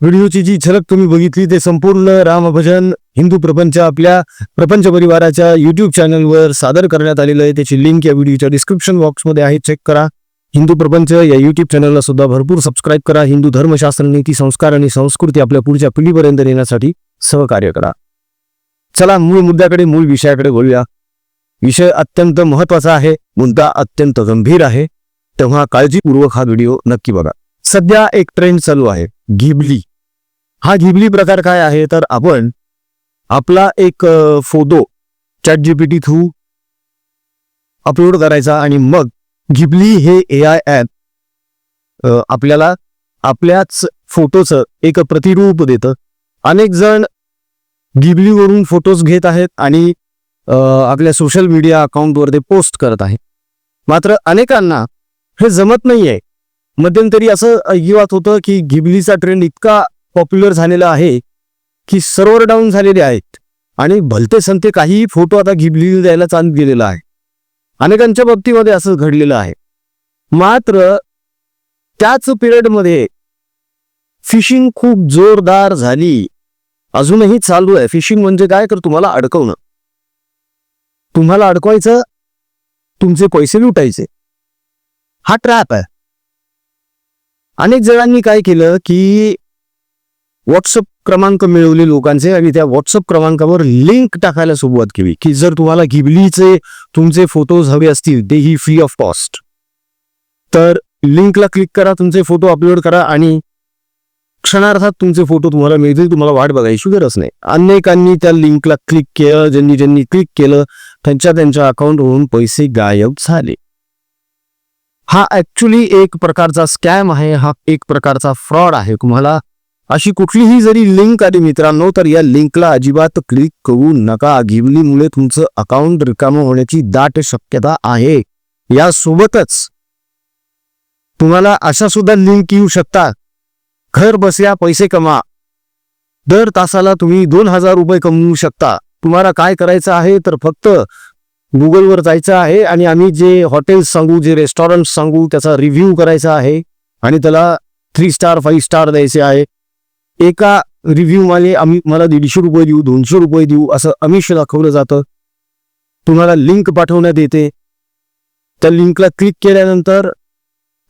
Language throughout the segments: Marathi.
व्हिडिओची जी झलक तुम्ही बघितली ते संपूर्ण रामभजन हिंदू प्रपंच आपल्या प्रपंच परिवाराच्या युट्यूब चॅनलवर सादर करण्यात आलेलं आहे. त्याची लिंक या व्हिडिओच्या डिस्क्रिप्शन बॉक्समध्ये आहे. चेक करा. हिंदू प्रपंच या युट्यूब चॅनलला सुद्धा भरपूर सबस्क्राईब करा. हिंदू धर्मशास्त्र नीती संस्कार आणि संस्कृती आपल्या पुढच्या पिढीपर्यंत नेण्यासाठी सहकार्य करा. चला मूळ मुद्द्याकडे मूळ विषयाकडे बोलूया. विषय अत्यंत महत्त्वाचा आहे. मुद्दा अत्यंत गंभीर आहे. तेव्हा काळजीपूर्वक हा व्हिडिओ नक्की बघा. सध्या एक ट्रेंड चालू आहे. घिबली. हा घिबली प्रकार काय आहे? तर आपण आपला एक photo chat GPT through upload करायचा आणि मग घिबली हे ए आय ॲप आपल्याला आपल्याच फोटोचं एक प्रतिरूप देतं. अनेक जण गिबलीवरून फोटोज घेत आहेत आणि आपल्या सोशल मीडिया अकाउंटवर ते पोस्ट करत आहे मात्र अनेकांना हे जमत नाहीये. मध्यंतरी असं अजिबात होतं की घिबलीचा ट्रेंड इतका पॉप्युलर झालेला आहे की सर्वर डाऊन झालेले आहेत. आणि भलते संते काहीही फोटो आता घिबलीला द्यायला चांद गेलेला आहे. अनेकांच्या बाबतीमध्ये असं घडलेलं आहे. मात्र त्याच पिरियडमध्ये फिशिंग खूप जोरदार झाली. अजूनही चालू आहे. फिशिंग म्हणजे काय? तर तुम्हाला अडकवणं. तुम्हाला अडकवायचं तुमचे पैसे लुटायचे. हा ट्रॅप आहे. अनेक जणांनी काय केलं की व्हॉट्सअप क्रमांक मिळवले लोकांचे आणि त्या व्हॉट्सअप क्रमांकावर लिंक टाकायला सुरुवात केली की जर तुम्हाला घिबलीचे तुमचे फोटोज हवे असतील तेही फ्री ऑफ कॉस्ट तर लिंकला क्लिक करा तुमचे फोटो अपलोड करा आणि क्षणार्थात तुमचे फोटो तुम्हाला मिळतील तुम्हाला वाट बघायची गरज नाही. अनेकांनी त्या लिंकला क्लिक केलं ज्यांनी ज्यांनी क्लिक केलं त्यांच्या त्यांच्या अकाउंटवरून पैसे गायब झाले. हा ऍक्च्युली एक प्रकारचा स्कॅम आहे हा एक प्रकारचा फ्रॉड आहे. तुम्हाला अशी कुठलीही जरी लिंक आली मित्रांनो तर या लिंकला अजिबात क्लिक करू नका. घिवलीमुळे तुमचं अकाउंट रिकामं होण्याची दाट शक्यता आहे. यासोबतच तुम्हाला अशा सुद्धा लिंक येऊ शकतात. घर बसल्या पैसे कमा. दर तासाला तुम्ही दोन हजार रुपये कमवू शकता. तुम्हाला काय करायचं आहे तर फक्त गुगलवर जायचं आहे आणि आम्ही जे हॉटेल्स सांगू जे रेस्टॉरंट सांगू त्याचा रिव्ह्यू करायचा आहे आणि त्याला थ्री स्टार फाईव्ह स्टार द्यायचे आहे. एका रिव्ह्यूमध्ये आम्ही मला दीडशे रुपये देऊ दोनशे रुपये देऊ असं अमिष दाखवलं जातं. तुम्हाला लिंक पाठवण्यात येते. त्या लिंकला क्लिक केल्यानंतर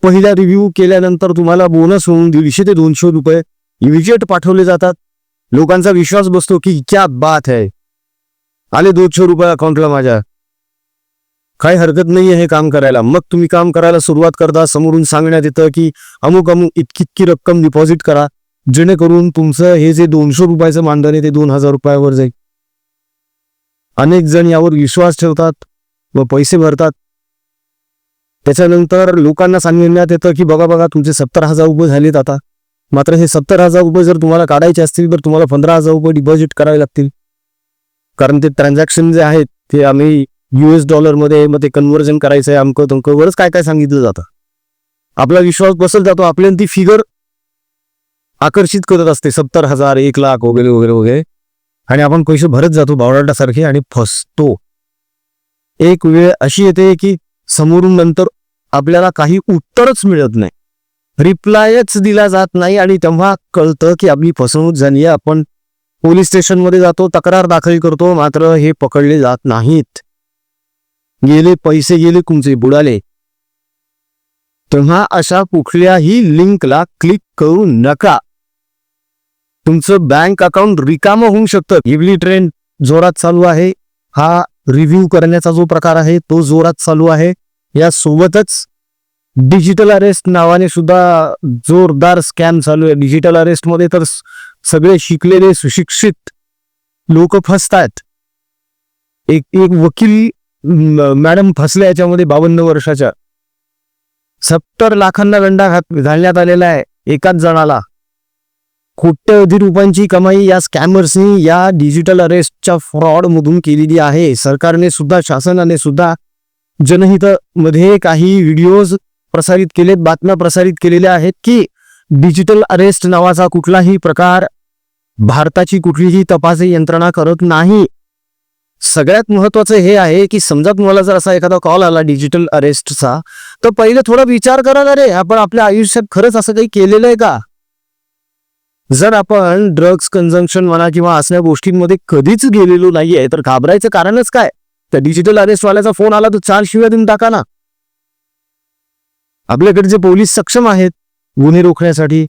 पहिला रिव्ह्यू केल्यानंतर तुम्हाला बोनस होऊन दीडशे ते दोनशे रुपये इमिजिएट पाठवले जातात. लोकांचा विश्वास बसतो की क्या बात आहे आले दोनशे रुपये अकाउंटला माझ्या. काही हरकत नाही हे काम करायला. मग तुम्ही काम करायला सुरुवात करता समोरून सांगण्यात येतं की अमुक अमुक इतकी इतकी रक्कम डिपॉझिट करा जेणेकरून तुमचं हे जे दोनशे रुपयाचं मानधन आहे ते दोन हजार रुपयावर जाईल. अनेक जण यावर विश्वास ठेवतात व पैसे भरतात. त्याच्यानंतर लोकांना सांगण्यात येतं की बघा बघा तुमचे सत्तर हजार रुपये झालेत आता. मात्र हे सत्तर हजार रुपये जर तुम्हाला काढायचे असतील तर तुम्हाला पंधरा हजार रुपये डिपॉझिट करावे लागतील. कारण ते ट्रान्झॅक्शन जे आहेत ते आम्ही युएस डॉलरमध्ये मग ते कन्व्हर्जन करायचं आहे अमकं तमकं वरच काय काय सांगितलं जातं? आपला विश्वास बसत जातो आपल्याला ती फिगर आकर्षित करत असते. सत्तर हजार एक लाख वगैरे वगैरे वगैरे. आणि आपण पैसे भरत जातो बावडाटासारखे आणि फसतो. एक वेळ अशी येते की समोरून नंतर आपल्याला काही उत्तरच मिळत नाही. रिप्लायच दिला जात नाही आणि तेव्हा कळतं की आपली फसवणूक झाली आपण पोलीस स्टेशनमध्ये जातो तक्रार दाखल करतो मात्र हे पकडले जात नाहीत. गेले पैसे गेले तुमचे बुडाले. तेव्हा अशा कुठल्याही लिंकला क्लिक करू नका. तुमचं बँक अकाउंट रिकामं होऊ शकतं. इवली ट्रेंड जोरात चालू आहे. हा रिव्ह्यू करण्याचा जो प्रकार आहे तो जोरात चालू आहे. या सोबतच डिजिटल अरेस्ट नावाने सुद्धा जोरदार स्कॅम चालू आहे. डिजिटल अरेस्टमध्ये तर सगळे शिकलेले सुशिक्षित लोक फसतात. एक एक वकील मॅडम फसल्या याच्यामध्ये बावन्न वर्षाच्या. सत्तर लाखांना दंडा घात- घालण्यात आलेला आहे एकाच जणाला. कोट्यवधी रुपयांची कमाई या स्कॅमर्सनी या डिजिटल अरेस्टच्या फ्रॉडमधून केलेली आहे. सरकारने सुद्धा शासनाने सुद्धा जनहित मध्ये काही व्हिडिओज प्रसारित केलेत बातम्या प्रसारित केलेल्या आहेत की डिजिटल अरेस्ट नावाचा कुठलाही प्रकार भारताची कुठलीही तपास यंत्रणा करत नाही. सगळ्यात महत्वाचं हे आहे की समजा तुम्हाला जर असा एखादा कॉल आला डिजिटल अरेस्टचा तर पहिले थोडा विचार करा ना रे आपण आपल्या आयुष्यात खरंच असं काही केलेलं आहे का? जर आपण ड्रग्ज कन्झम्पन म्हणा किंवा असल्या गोष्टींमध्ये कधीच गेलेलो नाहीये तर घाबरायचं कारणच काय? त्या डिजिटल अरेस्ट वाल्याचा फोन आला तर चार शिव्या देऊन टाका ना. आपल्याकडे जे पोलीस सक्षम आहेत गुन्हे रोखण्यासाठी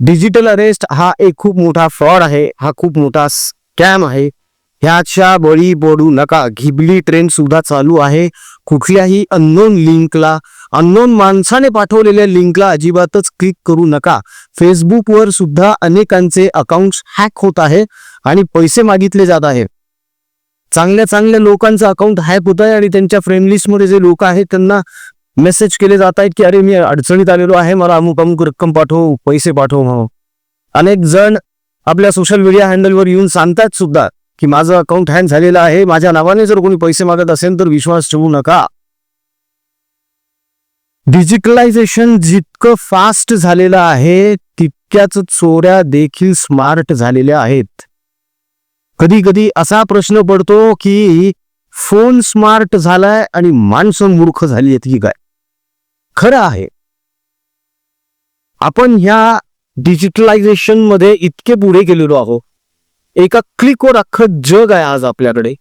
डिजिटल अरेस्ट हा एक खूप मोठा फ्रॉड आहे हा खूप मोठा स्कॅम आहे. ह्याच्या बळी पडू नका. घिबली ट्रेन सुद्धा चालू आहे. कुठल्याही अननोन लिंकला अननोन माणसाने पाठवलेल्या लिंकला अजिबातच क्लिक करू नका. फेसबुकवर सुद्धा अनेकांचे अकाउंट्स हॅक होत आहे आणि पैसे मागितले जात आहे. चांगल्या चांगल्या लोकांचं अकाउंट हॅक होत आहे आणि त्यांच्या फ्रेंडलिस्टमध्ये जे लोक आहेत त्यांना मेसेज केले जात आहेत की अरे मी अडचणीत आलेलो आहे. मला अमुक अमुक रक्कम पाठव पैसे पाठव. म्हणून अनेक जण आपल्या सोशल मीडिया हँडलवर येऊन सांगतात सुद्धा. की माझं अकाउंट हॅन झालेलं आहे. माझ्या नावाने जर कोणी पैसे मागत असेल तर विश्वास ठेवू नका. डिजिटलायझेशन जितकं फास्ट झालेलं आहे तितक्याच चोऱ्या देखील स्मार्ट झालेल्या आहेत. कधी कधी असा प्रश्न पडतो की फोन स्मार्ट झालाय आणि माणसं मूर्ख झाली आहेत की काय? खरं आहे. आपण ह्या डिजिटलायझेशनमध्ये इतके पुढे गेलेलो आहोत. एका क्लिकवर अख्खं जग आहे आज आपल्याकडे.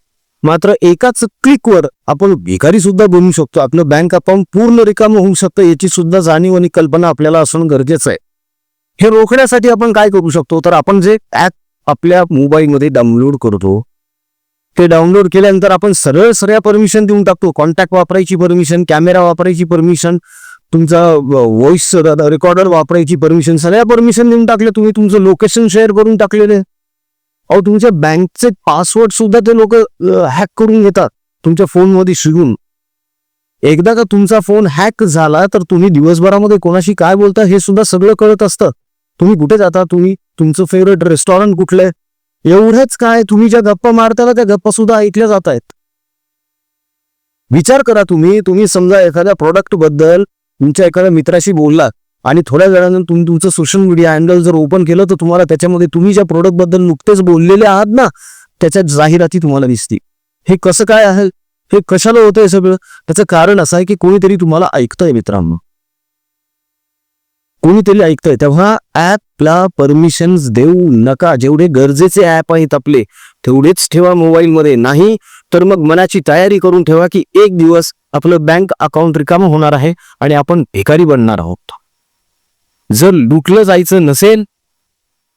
मात्र एकाच क्लिकवर आपण भिकारी सुद्धा बनवू शकतो. आपलं बँक अकाउंट पूर्ण रिकाम होऊ शकतं याची सुद्धा जाणीव आणि कल्पना आपल्याला असणं गरजेचं आहे. हे रोखण्यासाठी आपण काय करू शकतो? तर आपण जे ऍप आपल्या मोबाईलमध्ये डाउनलोड करतो ते डाउनलोड केल्यानंतर आपण सरळ सरळ परमिशन देऊन टाकतो. कॉन्टॅक्ट वापरायची परमिशन कॅमेरा वापरायची परमिशन तुमचा व्हॉइस रेकॉर्डर वापरायची परमिशन सगळ्या परमिशन देऊन टाकले तुम्ही तुमचं लोकेशन शेअर करून टाकलेले अहो तुमच्या बँकचे पासवर्ड सुद्धा ते लोक हॅक करून घेतात. तुमच्या फोनमध्ये शिरून. एकदा का तुमचा फोन हॅक झाला तर तुम्ही दिवसभरामध्ये कोणाशी काय बोलता हे सुद्धा सगळं कळत असतं. तुम्ही कुठे जाता तुम्ही? तुमचं फेवरेट रेस्टॉरंट कुठलं एवढंच काय तुम्ही ज्या गप्पा मारताना त्या गप्पा सुद्धा ऐकल्या जात आहेत. विचार करा तुम्ही. तुम्ही समजा एखाद्या प्रोडक्टबद्दल तुमच्या एखाद्या मित्राशी बोललात. आणि थोड्या वेळानं तुम्ही तुमचं सोशल मीडिया हँडल जर ओपन केलं तर तुम्हाला त्याच्यामध्ये तुम्ही ज्या प्रोडक्टबद्दल नुकतेच बोललेले आहात ना त्याच्या जाहिराती तुम्हाला दिसतील. हे कसं काय आहे? हे कशाला होतं हे सगळं? त्याचं कारण असं आहे की कोणीतरी तुम्हाला ऐकतंय मित्रांनो. कोणीतरी ऐकतंय. तेव्हा ऍपला परमिशन्स देऊ नका. जेवढे गरजेचे ऍप आहेत आपले तेवढेच ठेवा मोबाईलमध्ये नाही तर मग मनाची तयारी करून ठेवा की एक दिवस आपलं बँक अकाउंट रिकामं होणार आहे आणि आपण भिकारी बनणार आहोत. जर लुटलं जायचं नसेल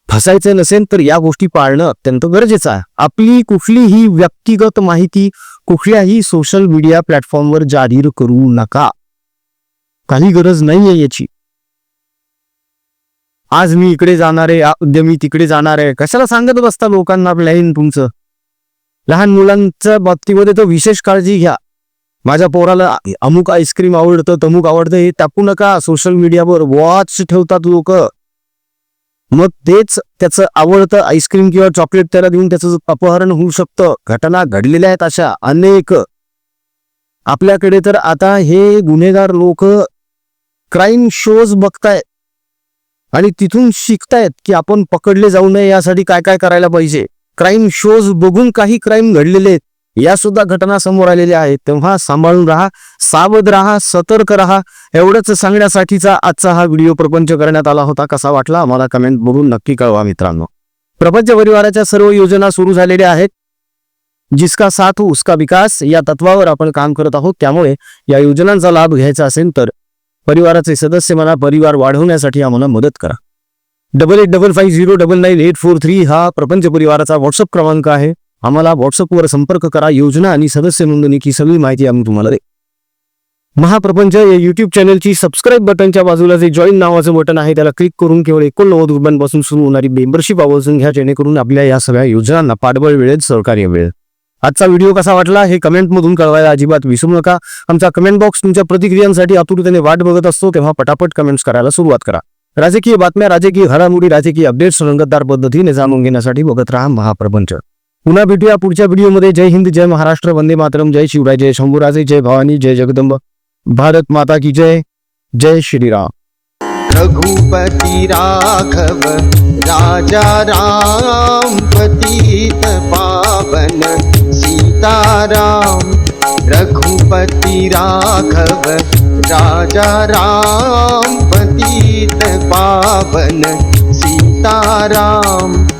फसायचं नसेल तर या गोष्टी पाळणं अत्यंत गरजेचं आहे. आपली कुठलीही व्यक्तिगत माहिती कुठल्याही सोशल मीडिया प्लॅटफॉर्मवर जाहीर करू नका. काही गरज नाहीये याची. आज मी इकडे जाणार आहे उद्यमी मी तिकडे जाणार आहे. कशाला सांगत बसता लोकांना प्लॅन तुमचं लहान मुलांच्या बाबतीमध्ये तर विशेष काळजी घ्या. माझ्या पोराला अमुक आईस्क्रीम आवडतं तमुक आवडतं हे टाकू नका. सोशल मीडियावर वॉच ठेवतात लोक. मग तेच त्याचं आवडतं आईस्क्रीम किंवा चॉकलेट त्याला देऊन त्याचं अपहरण होऊ शकतं. घटना घडलेल्या आहेत अशा अनेक. आपल्याकडे तर आता हे गुन्हेगार लोक क्राईम शोज बघतायत आणि तिथून शिकतायत की आपण पकडले जाऊ नये यासाठी काय काय करायला पाहिजे. क्राईम शोज बघून काही क्राईम घडलेले आहेत. या सुद्धा घटना समोर आलेल्या आहेत. तेव्हा सांभाळून राहा सावध राहा सतर्क राहा. एवढंच सांगण्यासाठीचा आजचा हा व्हिडिओ प्रपंच करण्यात आला होता. कसा वाटला? आम्हाला कमेंट बघून नक्की कळवा मित्रांनो. प्रपंच परिवाराच्या सर्व योजना सुरू झालेल्या आहेत. जिसका साथ हो, उसका विकास या तत्वावर आपण काम करत आहोत. त्यामुळे या योजनांचा लाभ घ्यायचा असेल तर परिवाराचे सदस्य म्हणा परिवार वाढवण्यासाठी आम्हाला मदत करा. Double eight double five zero double nine eight four three हा प्रपंच परिवाराचा व्हॉट्सअप क्रमांक आहे. आम्हाला व्हॉट्सअपवर संपर्क करा योजना आणि सदस्य नोंदणी ही सगळी माहिती आम्ही तुम्हाला दे महाप्रपंच या युट्यूब चॅनलची सबस्क्राईब बटनच्या बाजूला जे जॉईन नावाचं बटन आहे त्याला क्लिक करून केवळ एकोणनव्वद रुपयांपासून सुरू होणारी मेंबरशिप आवर्जून घ्या जेणेकरून आपल्या या सगळ्या योजनांना पाठबळ वेळेत सहकार्य मिळेल. आजचा व्हिडिओ कसा वाटला हे कमेंटमधून कळवायला अजिबात विसरू नका. आमचा कमेंट बॉक्स तुमच्या प्रतिक्रियांसाठी आतुरतेने वाट बघत असतो तेव्हा पटापट कमेंट्स करायला सुरुवात करा. राजकीय बातम्या राजकीय घडामोडी राजकीय अपडेट्स रंगतदार पद्धतीने जाणून घेण्यासाठी बघत राहा महाप्रपंच. पुन्हा भेटूया पुढच्या व्हिडिओमध्ये. जय हिंद, जय महाराष्ट्र, वंदे मातरम. जय शिवराय, जय शंभूराजे जय भवानी, जय जगदंब. भारत माता की जय. जय श्रीराम. रघुपति राघव, राजा राम, पतित पावन, सीताराम. रघुपति राघव, राजा राम, पतित पावन, सीताराम.